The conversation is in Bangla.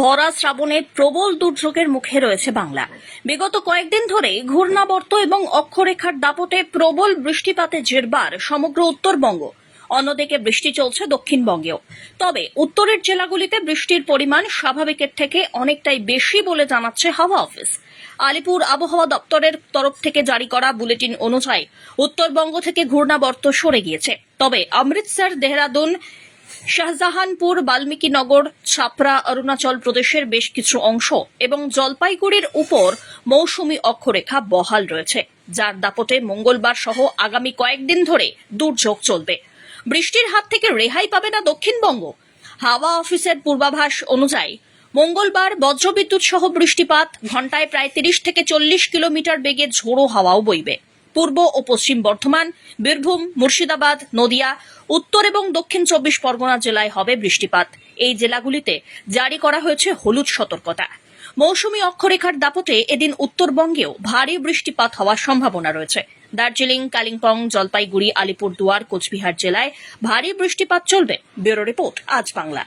ভরা শ্রাবণে প্রবল দুর্যোগের মুখে রয়েছে বাংলা। বিগত কয়েকদিন ধরে ঘূর্ণাবর্ত এবং অক্ষরেখার দাপটে প্রবল বৃষ্টিপাতে জেরবার সমগ্র উত্তরবঙ্গ, অন্যদিকে বৃষ্টি চলছে দক্ষিণবঙ্গেও। তবে উত্তরের জেলাগুলিতে বৃষ্টির পরিমাণ স্বাভাবিকের থেকে অনেকটাই বেশি বলে জানাচ্ছে হাওয়া অফিস। আলিপুর আবহাওয়া দপ্তরের তরফ থেকে জারি করা বুলেটিন অনুযায়ী উত্তরবঙ্গ থেকে ঘূর্ণাবর্ত সরে গিয়েছে। তবে অমৃতসর, দেহরাদুন শাহজাহানপুর, বাল্মীকিনগর ছাপড়া অরুণাচল প্রদেশের বেশ কিছু অংশ এবং জলপাইগুড়ির উপর মৌসুমি অক্ষরেখা বহাল রয়েছে, যার দাপটে মঙ্গলবার সহ আগামী কয়েকদিন ধরে দুর্যোগ চলবে। বৃষ্টির হাত থেকে রেহাই পাবে না দক্ষিণবঙ্গ? হাওয়া অফিসের পূর্বাভাস অনুযায়ী, মঙ্গলবার বজ্রবিদ্যুৎ সহ বৃষ্টিপাত, ঘন্টায় প্রায় তিরিশ থেকে চল্লিশ কিলোমিটার বেগে ঝোড়ো হাওয়াও বইবে। পূর্ব ও পশ্চিম বর্ধমান, বীরভূম, মুর্শিদাবাদ, নদিয়া, উত্তর এবং দক্ষিণ চব্বিশ পরগনা জেলায় হবে বৃষ্টিপাত। এই জেলাগুলিতে জারি করা হয়েছে হলুদ সতর্কতা। মৌসুমী অক্ষরেখার দাপটে এদিন উত্তরবঙ্গেও ভারী বৃষ্টিপাত হওয়ার সম্ভাবনা রয়েছে। দার্জিলিং, কালিম্পং, জলপাইগুড়ি, আলিপুরদুয়ার, কোচবিহার জেলায় ভারী বৃষ্টিপাত চলবে। ব্যুরো রিপোর্ট, আজ বাংলা।